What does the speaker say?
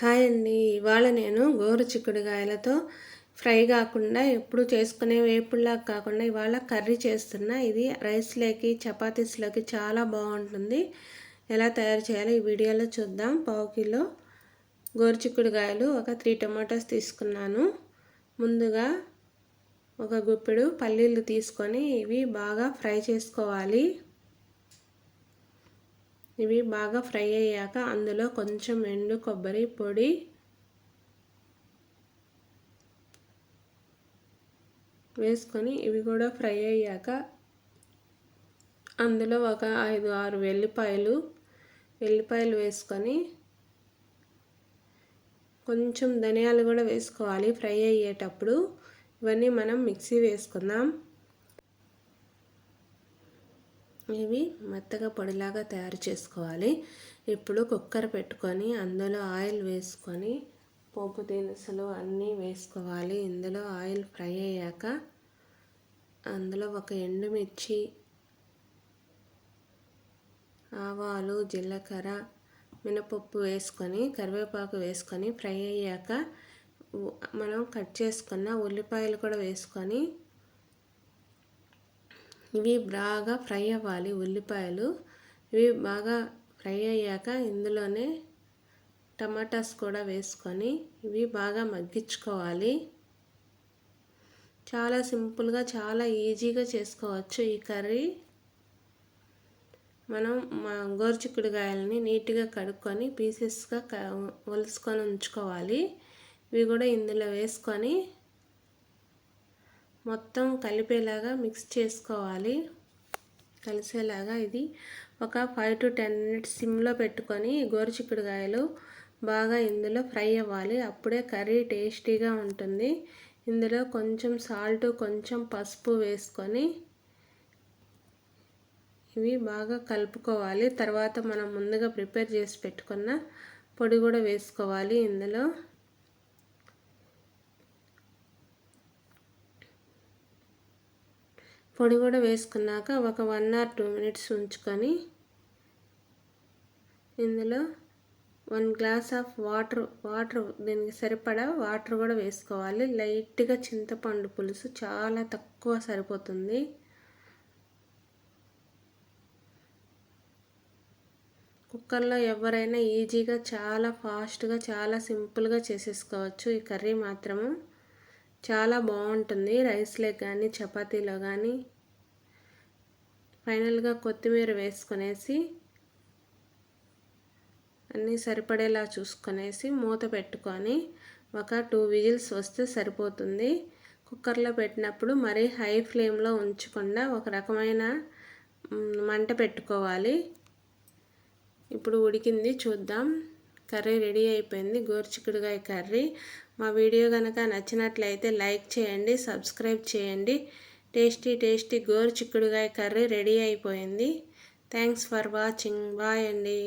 Hi అండి. ఇవాళ నేను గోరు చిక్కుడుగాయలతో ఫ్రై కాకుండా ఎప్పుడు చేసుకునే వేపుల్లా కాకుండా ఇవాళ కర్రీ చేస్తున్నా. ఇది రైస్లోకి చపాతీస్లోకి చాలా బాగుంటుంది. ఎలా తయారు చేయాలో ఈ వీడియోలో చూద్దాం. పావు కిలో గోరు చిక్కుడుగాయలు ఒక త్రీ టొమాటోస్ తీసుకున్నాను. ముందుగా ఒక గుప్పెడు పల్లీలు తీసుకొని ఇవి బాగా ఫ్రై చేసుకోవాలి. ఇవి బాగా ఫ్రై అయ్యాక అందులో కొంచెం ఎండు కొబ్బరి పొడి వేసుకొని ఇవి కూడా ఫ్రై అయ్యాక అందులో ఒక ఐదు ఆరు వెల్లిపాయలు వెల్లిపాయలు వేసుకొని కొంచెం ధనియాలు కూడా వేసుకోవాలి ఫ్రై అయ్యేటప్పుడు. ఇవన్నీ మనం మిక్సీ వేసుకుందాం. ఇవి మెత్తగా పొడిలాగా తయారు చేసుకోవాలి. ఇప్పుడు కుక్కర్ పెట్టుకొని అందులో ఆయిల్ వేసుకొని పోపు దినుసులు అన్నీ వేసుకోవాలి. ఇందులో ఆయిల్ ఫ్రై అయ్యాక అందులో ఒక ఎండుమిర్చి ఆవాలు జీలకర్ర మినపప్పు వేసుకొని కరివేపాకు వేసుకొని ఫ్రై అయ్యాక మనం కట్ చేసుకున్న ఉల్లిపాయలు కూడా వేసుకొని ఇవి బాగా ఫ్రై అవ్వాలి ఉల్లిపాయలు. ఇవి బాగా ఫ్రై అయ్యాక ఇందులోనే టమాటాస్ కూడా వేసుకొని ఇవి బాగా మగ్గించుకోవాలి. చాలా సింపుల్గా చాలా ఈజీగా చేసుకోవచ్చు ఈ కర్రీ. మనం మా గోరుచిక్కుడుకాయలని నీట్గా కడుక్కొని పీసెస్గా ఒలుసుకొని ఉంచుకోవాలి. ఇవి కూడా ఇందులో వేసుకొని మొత్తం కలిపేలాగా మిక్స్ చేసుకోవాలి. కలిసేలాగా ఇది ఒక ఫైవ్ టు టెన్ మినిట్స్ సిమ్లో పెట్టుకొని గోరుచిక్కుడుకాయలు బాగా ఇందులో ఫ్రై అవ్వాలి. అప్పుడే కర్రీ టేస్టీగా ఉంటుంది. ఇందులో కొంచెం సాల్ట్ కొంచెం పసుపు వేసుకొని ఇవి బాగా కలుపుకోవాలి. తర్వాత మనం ముందుగా ప్రిపేర్ చేసి పెట్టుకున్న పొడి కూడా వేసుకోవాలి ఇందులో. పొడి కూడా వేసుకున్నాక ఒక వన్ ఆర్ టూ మినిట్స్ ఉంచుకొని ఇందులో one glass of water water దీనికి సరిపడా వాటర్ కూడా వేసుకోవాలి. లైట్గా చింతపండు పులుసు చాలా తక్కువ సరిపోతుంది. కుక్కర్లో ఎవరైనా ఈజీగా చాలా ఫాస్ట్గా చాలా సింపుల్గా చేసేసుకోవచ్చు. ఈ కర్రీ మాత్రము చాలా బాగుంటుంది. రైస్లో కానీ చపాతీలో కానీ ఫైనల్గా కొత్తిమీర వేసుకునేసి అన్నీ సరిపడేలా చూసుకునేసి మూత పెట్టుకొని ఒక టూ విజిల్స్ వస్తే సరిపోతుంది. కుక్కర్లో పెట్టినప్పుడు మరీ హై ఫ్లేమ్లో ఉంచకుండా ఒక రకమైన మంట పెట్టుకోవాలి. ఇప్పుడు ఉడికింది చూద్దాం. కర్రీ రెడీ అయిపోయింది గోరుచిక్కుడుగాయ కర్రీ. మా వీడియో కనుక నచ్చినట్లయితే లైక్ చేయండి సబ్స్క్రైబ్ చేయండి. టేస్టీ టేస్టీ గోరు చిక్కుడుగాయ కర్రీ రెడీ అయిపోయింది. Thanks for watching. బాయ్ అండి.